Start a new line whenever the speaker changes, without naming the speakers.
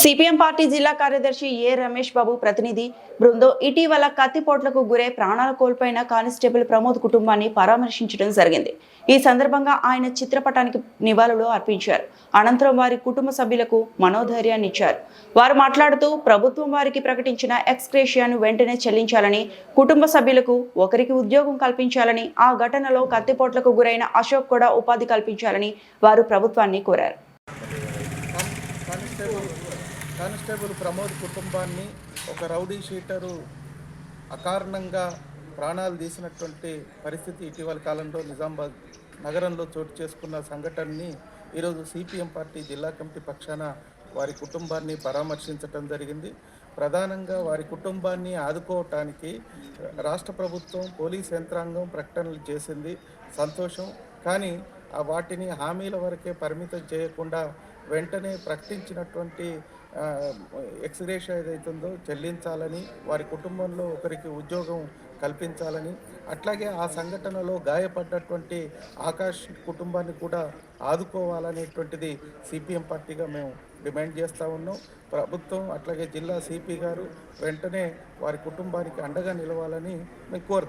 CPM party జిల్లా కార్యదర్శి ఏ రమేష్ బాబు ప్రతినిధి బృందం ఇటీవల కత్తిపోట్లకు గురై ప్రాణాలు కోల్పోయిన కానిస్టేబుల్ ప్రమోద్ కుటుంబాన్ని పరామర్శించడం జరిగింది. ఈ సందర్భంగా ఆయన చిత్రపటానికి నివాళులు అర్పించారు. అనంతరం వారి కుటుంబ సభ్యులకు మనోధైర్యాన్ని ఇచ్చారు. వారు మాట్లాడుతూ ప్రభుత్వం వారికి ప్రకటించిన ఎక్స్క్రేషియాను వెంటనే చెల్లించాలని కుటుంబ సభ్యులకు ఒకరికి ఉద్యోగం కల్పించాలని ఆ ఘటనలో కత్తిపోట్లకు గురైన అశోక్ కూడా ఉపాధి కల్పించాలని వారు ప్రభుత్వాన్ని కోరారు.
కానిస్టేబుల్ ప్రమోద్ కుటుంబాన్ని ఒక రౌడీ షీటరు అకారణంగా ప్రాణాలు తీసినటువంటి పరిస్థితి ఇటీవల కాలంలో నిజామాబాద్ నగరంలో చోటు చేసుకున్న సంఘటనని ఈరోజు సిపిఎం పార్టీ జిల్లా కమిటీ పక్షాన వారి కుటుంబాన్ని పరామర్శించటం జరిగింది. ప్రధానంగా వారి కుటుంబాన్ని ఆదుకోవటానికి రాష్ట్ర ప్రభుత్వం పోలీస్ యంత్రాంగం ప్రకటనలు చేసింది. సంతోషం. కానీ వాటిని హామీల వరకే పరిమితం చేయకుండా వెంటనే ప్రకటించినటువంటి ఆ, ఎక్స్గ్రేష ఏదైతుందో చెల్లించాలని వారి కుటుంబంలో ఒకరికి ఉద్యోగం కల్పించాలని అట్లాగే ఆ సంఘటనలో గాయపడ్డటువంటి ఆకాష్ కుటుంబాన్ని కూడా ఆదుకోవాలనేటువంటిది సిపిఎం పార్టీగా మేము డిమాండ్ చేస్తూ ఉన్నాం. ప్రభుత్వం అట్లాగే జిల్లా సిపి గారు వెంటనే వారి కుటుంబానికి అండగా నిలవాలని మేము కోరుతున్నాం.